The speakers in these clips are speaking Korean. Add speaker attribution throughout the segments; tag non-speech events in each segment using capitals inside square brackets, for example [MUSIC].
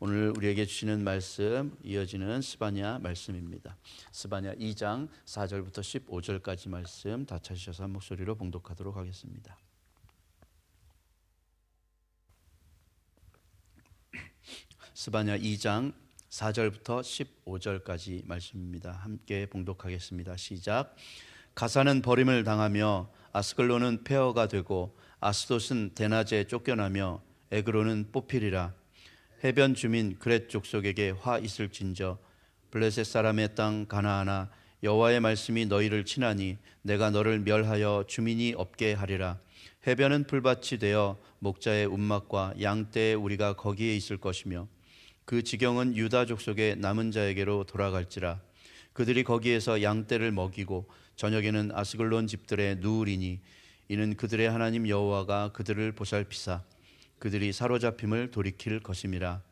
Speaker 1: 오늘 우리에게 주시는 말씀 이어지는 스바냐 말씀입니다. 스바냐 2장 4절부터 15절까지 말씀 다 찾으셔서 한 목소리로 봉독하도록 하겠습니다. 스바냐 2장 4절부터 15절까지 말씀입니다. 함께 봉독하겠습니다. 시작. 가사는 버림을 당하며 아스글론은 폐허가 되고 아스돗은 대낮에 쫓겨나며 에그로는 뽑히리라. 해변 주민 그렛 족속에게 화 있을진저 블레셋 사람의 땅 가나아나 여호와의 말씀이 너희를 치나니 내가 너를 멸하여 주민이 없게 하리라. 해변은 풀밭이 되어 목자의 움막과 양떼의 우리가 거기에 있을 것이며 그 지경은 유다 족속의 남은 자에게로 돌아갈지라 그들이 거기에서 양떼를 먹이고 저녁에는 아스글론 집들에 누우리니 이는 그들의 하나님 여호와가 그들을 보살피사 그들이 사로잡힘을 돌이킬 것임이라.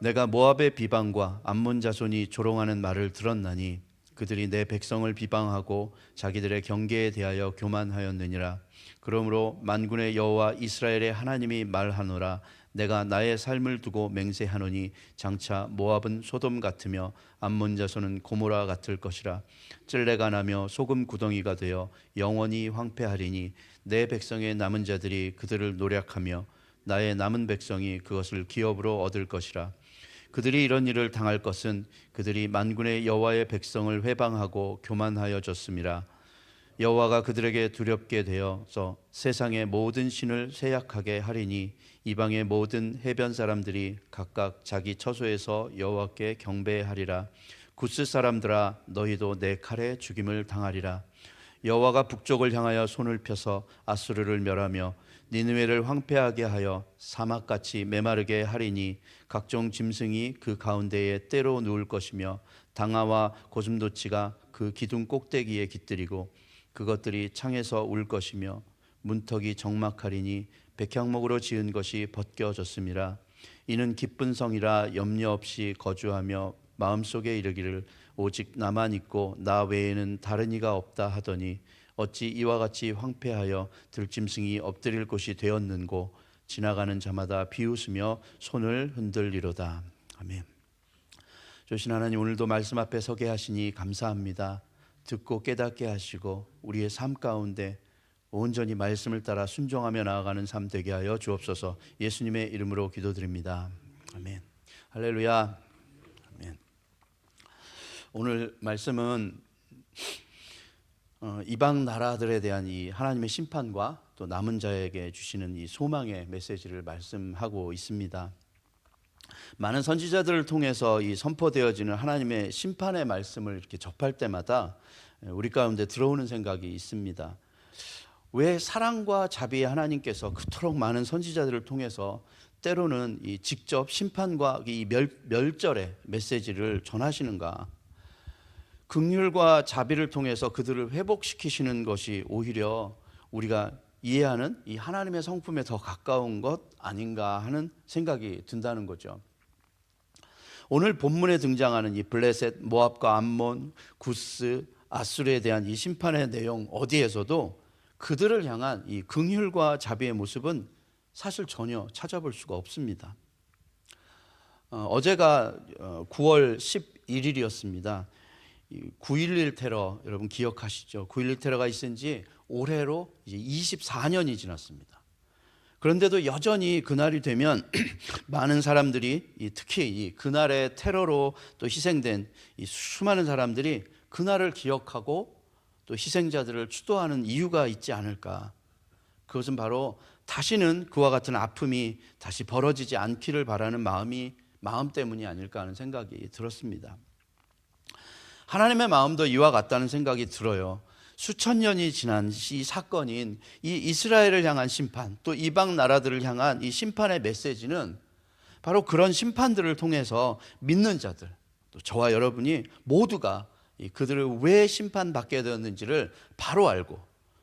Speaker 1: 내가 모압의 비방과 암몬 자손이 조롱하는 말을 들었나니 그들이 내 백성을 비방하고 자기들의 경계에 대하여 교만하였느니라. 그러므로 만군의 여호와 이스라엘의 하나님이 말하노라. 내가 나의 삶을 두고 맹세하노니 장차 모압은 소돔 같으며 암몬 자손은 고모라 같을 것이라. 찔레가 나며 소금 구덩이가 되어 영원히 황폐하리니 내 백성의 남은 자들이 그들을 노략하며 나의 남은 백성이 그것을 기업으로 얻을 것이라. 그들이 이런 일을 당할 것은 그들이 만군의 여호와의 백성을 회방하고 교만하여졌음이라 여호와가 그들에게 두렵게 되어서 세상의 모든 신을 세약하게 하리니 이방의 모든 해변 사람들이 각각 자기 처소에서 여호와께 경배하리라. 구스 사람들아 너희도 내 칼에 죽임을 당하리라. 여호와가 북쪽을 향하여 손을 펴서 아수르를 멸하며 니느웨를 황폐하게 하여 사막같이 메마르게 하리니 각종 짐승이 그 가운데에 때로 누울 것이며 당아와 고슴도치가 그 기둥 꼭대기에 깃들이고 그것들이 창에서 울 것이며 문턱이 적막하리니 백향목으로 지은 것이 벗겨졌음이라 이는 기쁜 성이라 염려 없이 거주하며 마음속에 이르기를 오직 나만 있고 나 외에는 다른 이가 없다 하더니 어찌 이와 같이 황폐하여 들짐승이 엎드릴 곳이 되었는고 지나가는 자마다 비웃으며 손을 흔들리로다 아멘. 조신 하나님 오늘도 말씀 앞에 서게 하시니 감사합니다. 듣고 깨닫게 하시고 우리의 삶 가운데 온전히 말씀을 따라 순종하며 나아가는 삶 되게 하여 주옵소서. 예수님의 이름으로 기도드립니다. 아멘. 할렐루야. 아멘. 오늘 말씀은 어, 이방 나라들에 대한 이 하나님의 심판과 또 남은 자에게 주시는 이 소망의 메시지를 말씀하고 있습니다. 많은 선지자들을 통해서 이 선포되어지는 하나님의 심판의 말씀을 이렇게 접할 때마다 우리 가운데 들어오는 생각이 있습니다. 왜 사랑과 자비의 하나님께서 그토록 많은 선지자들을 통해서 때로는 이 직접 심판과 이 멸, 멸절의 메시지를 전하시는가? 극률과 자비를 통해서 그들을 회복시키시는 것이 오히려 우리가 이해하는 이 하나님의 성품에 더 가까운 것 아닌가 하는 생각이 든다는 거죠. 오늘 본문에 등장하는 이 블레셋, 모압과 암몬, 구스, 아수르에 대한 이 심판의 내용 어디에서도 그들을 향한 이 긍휼과 자비의 모습은 사실 전혀 찾아볼 수가 없습니다. 어, 제가 9월 11일이었습니다. 9.11 테러 여러분 기억하시죠? 9.11 테러가 있은 지 올해로 이제 24년이 지났습니다. 그런데도 여전히 그날이 되면 [CLEARS THROAT] 많은 사람들이 특히 이 그날의 테러로 또 희생된 이 수많은 사람들이 그날을 기억하고 또 희생자들을 추도하는 이유가 있지 않을까. 그것은 바로 다시는 그와 같은 아픔이 다시 벌어지지 않기를 바라는 마음이 마음 때문이 아닐까 하는 생각이 들었습니다. 하나님의 마음도 이와 같다는 생각이 들어요. 수천 년이 지난 이 사건인 이 이스라엘을 향한 심판, 또 이방 나라들을 향한 이 심판의 메시지는 바로 그런 심판들을 통해서 믿는 자들, 또 저와 여러분이 모두가 그들을 왜 심판받게 되었는지를 바로 알고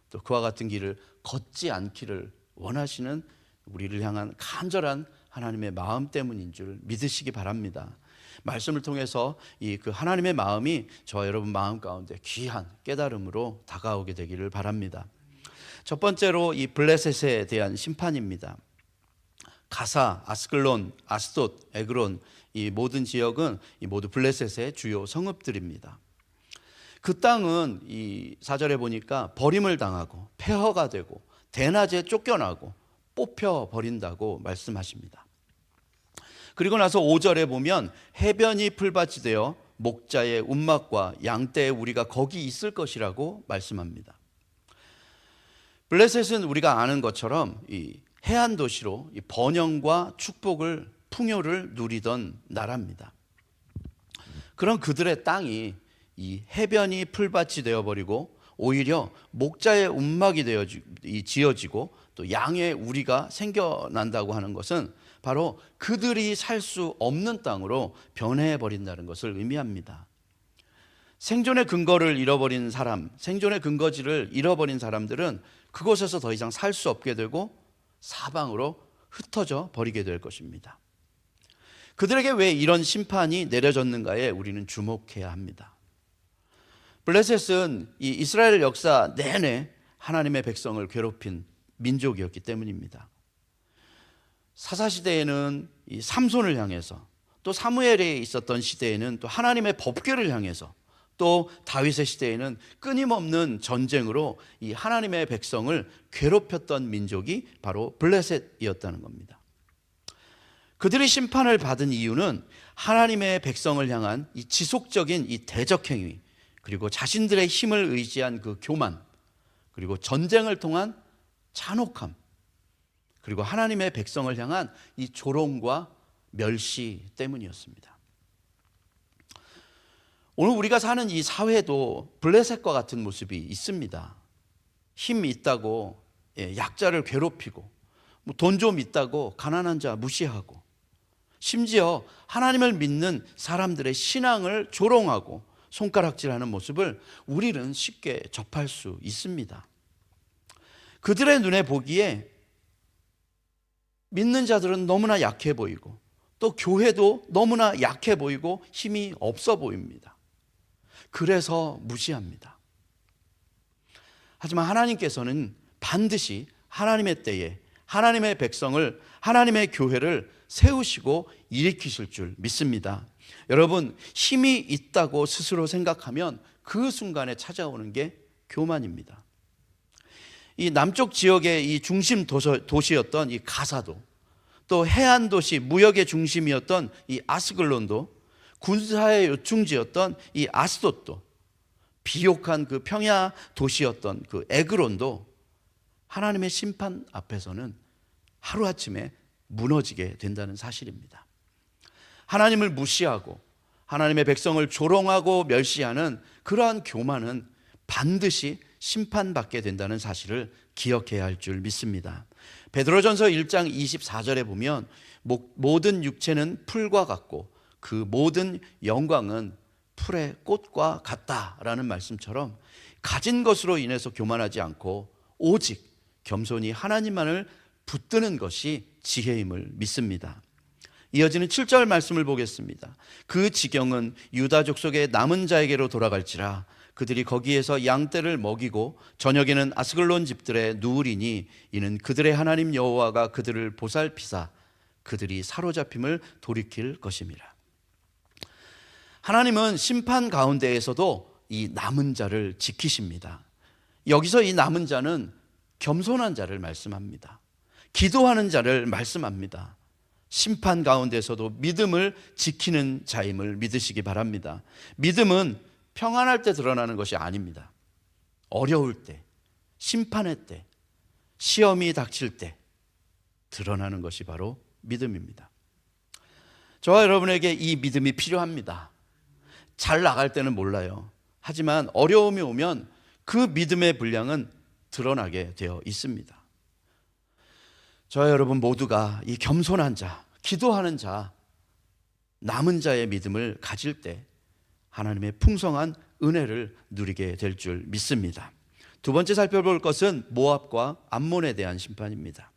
Speaker 1: 또 그와 같은 길을 걷지 않기를 원하시는 우리를 향한 간절한 하나님의 마음 때문인 줄 믿으시기 바랍니다. 말씀을 통해서 이 그 하나님의 마음이 저와 여러분 마음 가운데 귀한 깨달음으로 다가오게 되기를 바랍니다. 첫 번째로 이 블레셋에 대한 심판입니다. 가사, 아스클론, 아스돗, 에그론 이 모든 지역은 이 모두 블레셋의 주요 성읍들입니다. 그 땅은 이 사절에 보니까 버림을 당하고 폐허가 되고 대낮에 쫓겨나고 뽑혀 버린다고 말씀하십니다. 그리고 나서 5절에 보면 해변이 풀밭이 되어 목자의 운막과 양떼의 우리가 거기 있을 것이라고 말씀합니다. 블레셋은 우리가 아는 것처럼 이 해안 도시로 이 번영과 축복을 풍요를 누리던 나라입니다. 그런 그들의 땅이 이 해변이 풀밭이 되어 버리고 오히려 목자의 운막이 되어 지어지고 또 양의 우리가 생겨난다고 하는 것은 바로 그들이 살 수 없는 땅으로 변해 버린다는 것을 의미합니다. 생존의 근거를 잃어버린 사람, 생존의 근거지를 잃어버린 사람들은 그곳에서 더 이상 살 수 없게 되고 사방으로 흩어져 버리게 될 것입니다. 그들에게 왜 이런 심판이 내려졌는가에 우리는 주목해야 합니다. 블레셋은 이 이스라엘 역사 내내 하나님의 백성을 괴롭힌 민족이었기 때문입니다. 사사 시대에는 이 삼손을 향해서 또 사무엘에 있었던 시대에는 또 하나님의 법궤를 향해서 또 다윗의 시대에는 끊임없는 전쟁으로 이 하나님의 백성을 괴롭혔던 민족이 바로 블레셋이었다는 겁니다. 그들이 심판을 받은 이유는 하나님의 백성을 향한 이 지속적인 이 대적 행위 그리고 자신들의 힘을 의지한 그 교만 그리고 전쟁을 통한 잔혹함 그리고 하나님의 백성을 향한 이 조롱과 멸시 때문이었습니다. 오늘 우리가 사는 이 사회도 블레셋과 같은 모습이 있습니다. 힘 있다고 예, 약자를 괴롭히고 뭐돈좀 있다고 가난한 자 무시하고 심지어 하나님을 믿는 사람들의 신앙을 조롱하고 손가락질하는 모습을 우리는 쉽게 접할 수 있습니다. 그들의 눈에 보기에 믿는 자들은 너무나 약해 보이고 또 교회도 너무나 약해 보이고 힘이 없어 보입니다. 그래서 무시합니다. 하지만 하나님께서는 반드시 하나님의 때에 하나님의 백성을 하나님의 교회를 세우시고 일으키실 줄 믿습니다. 여러분, 힘이 있다고 스스로 생각하면 그 순간에 찾아오는 게 교만입니다. 이 남쪽 지역의 이 중심 도시 였던 이 가사도 또 해안 도시 무역의 중심이었던 이 아스글론도 군사의 요충지였던 이 아스돗도 비옥한 그 평야 도시였던 그 에그론도 하나님의 심판 앞에서는 하루아침에 무너지게 된다는 사실입니다. 하나님을 무시하고 하나님의 백성을 조롱하고 멸시하는 그러한 교만은 반드시 심판받게 된다는 사실을 기억해야 할 줄 믿습니다. 베드로전서 1장 24절에 보면 모든 육체는 풀과 같고 그 모든 영광은 풀의 꽃과 같다라는 말씀처럼 가진 것으로 인해서 교만하지 않고 오직 겸손히 하나님만을 붙드는 것이 지혜임을 믿습니다. 이어지는 7절 말씀을 보겠습니다. 그 지경은 유다 족 속의 남은 자에게로 돌아갈지라 그들이 거기에서 양떼를 먹이고 저녁에는 아스글론 집들에 누우리니 이는 그들의 하나님 여호와가 그들을 보살피사 그들이 사로잡힘을 돌이킬 것임이라. 하나님은 심판 가운데에서도 이 남은 자를 지키십니다. 여기서 이 남은 자는 겸손한 자를 말씀합니다. 기도하는 자를 말씀합니다. 심판 가운데서도 믿음을 지키는 자임을 믿으시기 바랍니다. 믿음은 평안할 때 드러나는 것이 아닙니다. 어려울 때, 심판의 때, 시험이 닥칠 때 드러나는 것이 바로 믿음입니다. 저와 여러분에게 이 믿음이 필요합니다. 잘 나갈 때는 몰라요. 하지만 어려움이 오면 그 믿음의 분량은 드러나게 되어 있습니다. 저와 여러분 모두가 이 겸손한 자, 기도하는 자, 남은 자의 믿음을 가질 때 하나님의 풍성한 은혜를 누리게 될 줄 믿습니다. 두 번째 살펴볼 것은 모압과 암몬에 대한 심판입니다.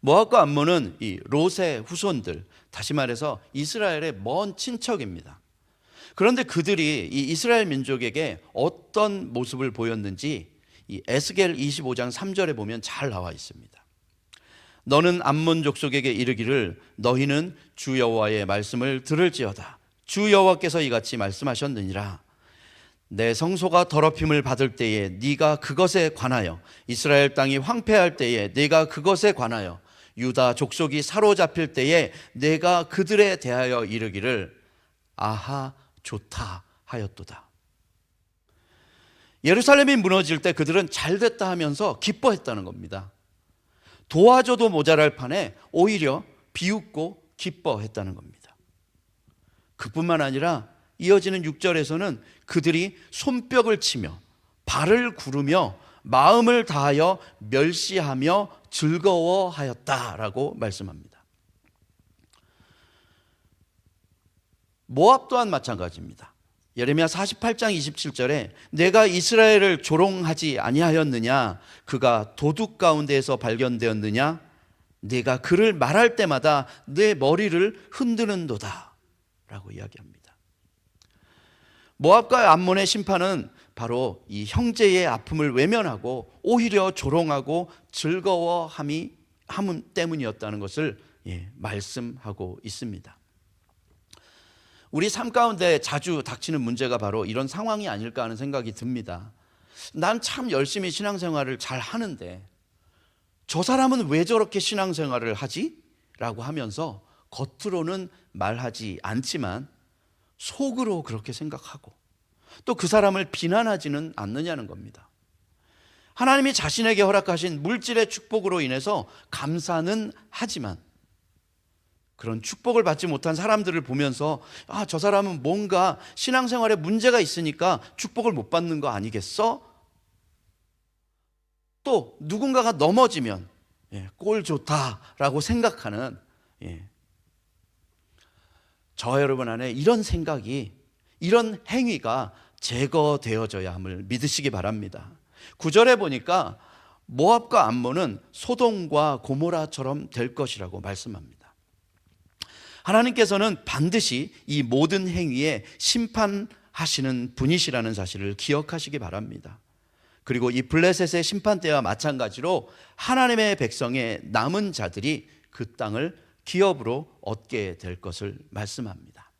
Speaker 1: 모압과 암몬은 이 롯의 후손들, 다시 말해서 이스라엘의 먼 친척입니다. 그런데 그들이 이 이스라엘 민족에게 어떤 모습을 보였는지 이 에스겔 25장 3절에 보면 잘 나와 있습니다. 너는 암몬 족속에게 이르기를 너희는 주 여호와의 말씀을 들을지어다 주 여호와께서 이같이 말씀하셨느니라 내 성소가 더럽힘을 받을 때에 네가 그것에 관하여 이스라엘 땅이 황폐할 때에 네가 그것에 관하여 유다 족속이 사로잡힐 때에 내가 그들에 대하여 이르기를 아하 좋다 하였도다. 예루살렘이 무너질 때 그들은 잘 됐다 하면서 기뻐했다는 겁니다. 도와줘도 모자랄 판에 오히려 비웃고 기뻐했다는 겁니다. 그뿐만 아니라 이어지는 6절에서는 그들이 손뼉을 치며 발을 구르며 마음을 다하여 멸시하며 즐거워하였다라고 말씀합니다. 모압 또한 마찬가지입니다. 예레미야 48장 27절에 내가 이스라엘을 조롱하지 아니하였느냐 그가 도둑 가운데에서 발견되었느냐 내가 그를 말할 때마다 내 머리를 흔드는도다 라고 이야기합니다. 모압과 암몬의 심판은 바로 이 형제의 아픔을 외면하고 오히려 조롱하고 즐거워함이 함 때문이었다는 것을 예, 말씀하고 있습니다. 우리 삶 가운데 자주 닥치는 문제가 바로 이런 상황이 아닐까 하는 생각이 듭니다. 난 참 열심히 신앙생활을 잘 하는데 저 사람은 왜 저렇게 신앙생활을 하지? 라고 하면서 겉으로는 말하지 않지만 속으로 그렇게 생각하고 또 그 사람을 비난하지는 않느냐는 겁니다. 하나님이 자신에게 허락하신 물질의 축복으로 인해서 감사는 하지만 그런 축복을 받지 못한 사람들을 보면서 아, 저 사람은 뭔가 신앙생활에 문제가 있으니까 축복을 못 받는 거 아니겠어? 또 누군가가 넘어지면 예, 꼴 좋다라고 생각하는 예, 저 여러분 안에 이런 생각이 이런 행위가 제거되어져야 함을 믿으시기 바랍니다. 구절에 보니까 모압과 암몬은 소돔과 고모라처럼 될 것이라고 말씀합니다. 하나님께서는 반드시 이 모든 행위에 심판하시는 분이시라는 사실을 기억하시기 바랍니다. 그리고 이 블레셋의 심판 때와 마찬가지로 하나님의 백성의 남은 자들이 그 땅을 기업으로 얻게 될 것을 말씀합니다.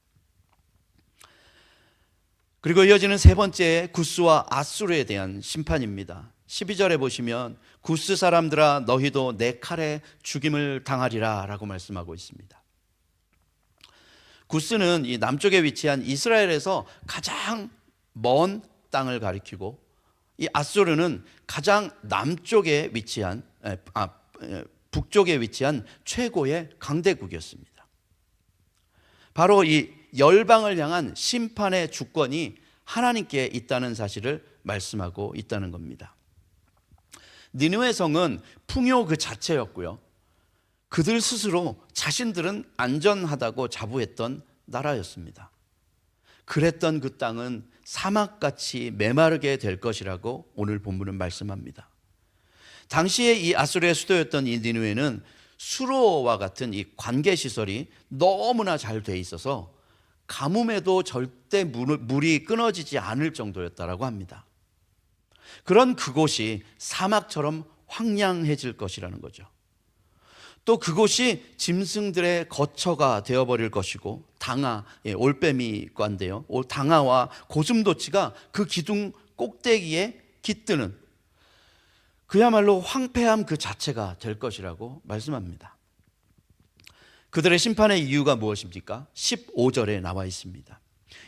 Speaker 1: 그리고 이어지는 세 번째 구스와 아수르에 대한 심판입니다. 12절에 보시면 구스 사람들아 너희도 내 칼에 죽임을 당하리라 라고 말씀하고 있습니다. 구스는 이 남쪽에 위치한 이스라엘에서 가장 먼 땅을 가리키고 이 아수르는 가장 남쪽에 위치한 아, 북쪽에 위치한 최고의 강대국이었습니다. 바로 이 열방을 향한 심판의 주권이 하나님께 있다는 사실을 말씀하고 있다는 겁니다. 니누의 성은 풍요 그 자체였고요. 그들 스스로 자신들은 안전하다고 자부했던 나라였습니다. 그랬던 그 땅은 사막같이 메마르게 될 것이라고 오늘 본문은 말씀합니다. 당시에 이 아수르의 수도였던 이 니누에는 수로와 같은 이 관계 시설이 너무나 잘 돼 있어서 가뭄에도 절대 물이 끊어지지 않을 정도였다라고 합니다. 그런 그곳이 사막처럼 황량해질 것이라는 거죠. 또 그곳이 짐승들의 거처가 되어버릴 것이고 당아, 예, 올빼미과인데요. 당아와 고슴도치가 그 기둥 꼭대기에 깃드는 그야말로 황폐함 그 자체가 될 것이라고 말씀합니다. 그들의 심판의 이유가 무엇입니까? 15절에 나와 있습니다.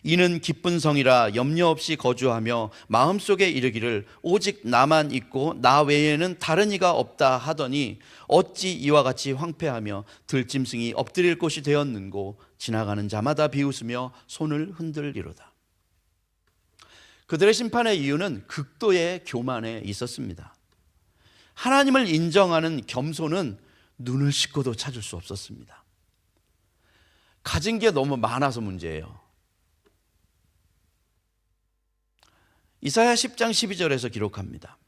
Speaker 1: 이는 기쁜 성이라 염려 없이 거주하며 마음속에 이르기를 오직 나만 있고 나 외에는 다른 이가 없다 하더니 어찌 이와 같이 황폐하며 들짐승이 엎드릴 곳이 되었는고 지나가는 자마다 비웃으며 손을 흔들리로다. 그들의 심판의 이유는 극도의 교만에 있었습니다. 하나님을 인정하는 겸손은 눈을 씻고도 찾을 수 없었습니다. 가진 게 너무 많아서 문제예요. 이사야 10장 12절에서 기록합니다.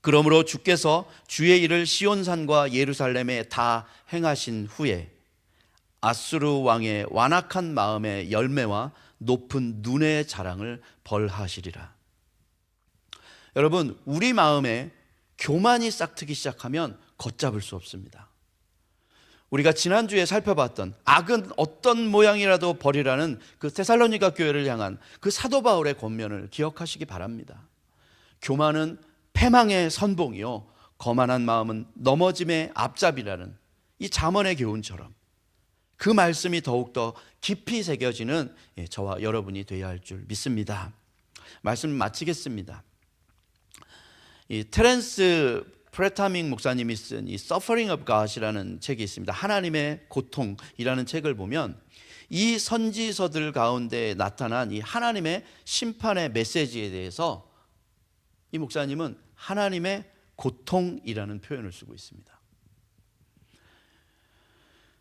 Speaker 1: 그러므로 주께서 주의 일을 시온산과 예루살렘에 다 행하신 후에 아수르 왕의 완악한 마음의 열매와 높은 눈의 자랑을 벌하시리라. 여러분, 우리 마음에 교만이 싹트기 시작하면 걷잡을 수 없습니다. 우리가 지난주에 살펴봤던 악은 어떤 모양이라도 버리라는 그 테살로니가 교회를 향한 그 사도 바울의 권면을 기억하시기 바랍니다. 교만은 패망의 선봉이요 거만한 마음은 넘어짐의 앞잡이라는 이 잠언의 교훈처럼 그 말씀이 더욱더 깊이 새겨지는 예, 저와 여러분이 되어야 할 줄 믿습니다. 말씀 마치겠습니다. 이 테렌스 프레타밍 목사님이 쓴 이 Suffering of God이라는 책이 있습니다. 하나님의 고통이라는 책을 보면 이 선지서들 가운데 나타난 이 하나님의 심판의 메시지에 대해서 이 목사님은 하나님의 고통이라는 표현을 쓰고 있습니다.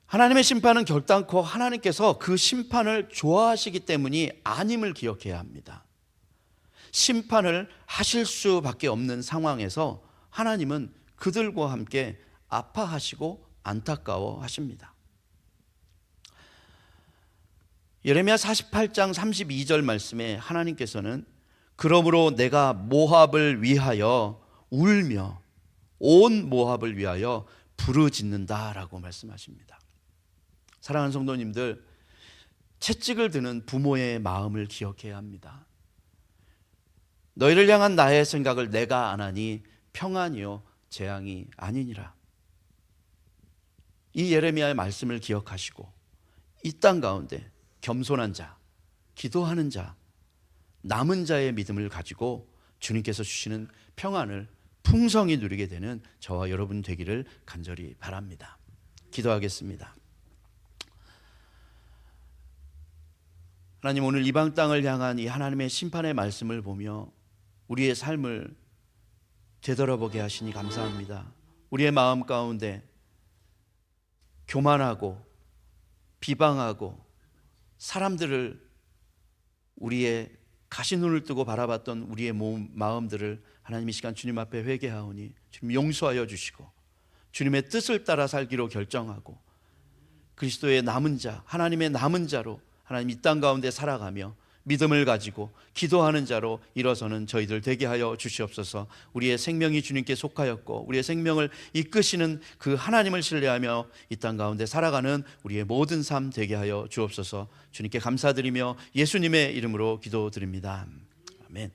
Speaker 1: 하나님의 심판은 결단코 하나님께서 그 심판을 좋아하시기 때문이 아님을 기억해야 합니다. 심판을 하실 수밖에 없는 상황에서 하나님은 그들과 함께 아파하시고 안타까워 하십니다. 예레미야 48장 32절 말씀에 하나님께서는 그러므로 내가 모압을 위하여 울며 온 모압을 위하여 부르짖는다라고 말씀하십니다. 사랑하는 성도님들, 채찍을 드는 부모의 마음을 기억해야 합니다. 너희를 향한 나의 생각을 내가 안 하니 평안이요 재앙이 아니니라. 이 예레미야의 말씀을 기억하시고 이 땅 가운데 겸손한 자, 기도하는 자, 남은 자의 믿음을 가지고 주님께서 주시는 평안을 풍성히 누리게 되는 저와 여러분 되기를 간절히 바랍니다. 기도하겠습니다. 하나님 오늘 이방 땅을 향한 이 하나님의 심판의 말씀을 보며 우리의 삶을 되돌아보게 하시니 감사합니다. 우리의 마음 가운데 교만하고 비방하고 사람들을 우리의 가시 눈을 뜨고 바라봤던 우리의 몸, 마음들을 하나님 이 시간 주님 앞에 회개하오니 주님 용서하여 주시고 주님의 뜻을 따라 살기로 결정하고 그리스도의 남은 자, 하나님의 남은 자로 하나님 이 땅 가운데 살아가며 믿음을 가지고 기도하는 자로 일어서는 저희들 되게 하여 주시옵소서. 우리의 생명이 주님께 속하였고 우리의 생명을 이끄시는 그 하나님을 신뢰하며 이 땅 가운데 살아가는 우리의 모든 삶 되게 하여 주옵소서. 주님께 감사드리며 예수님의 이름으로 기도드립니다.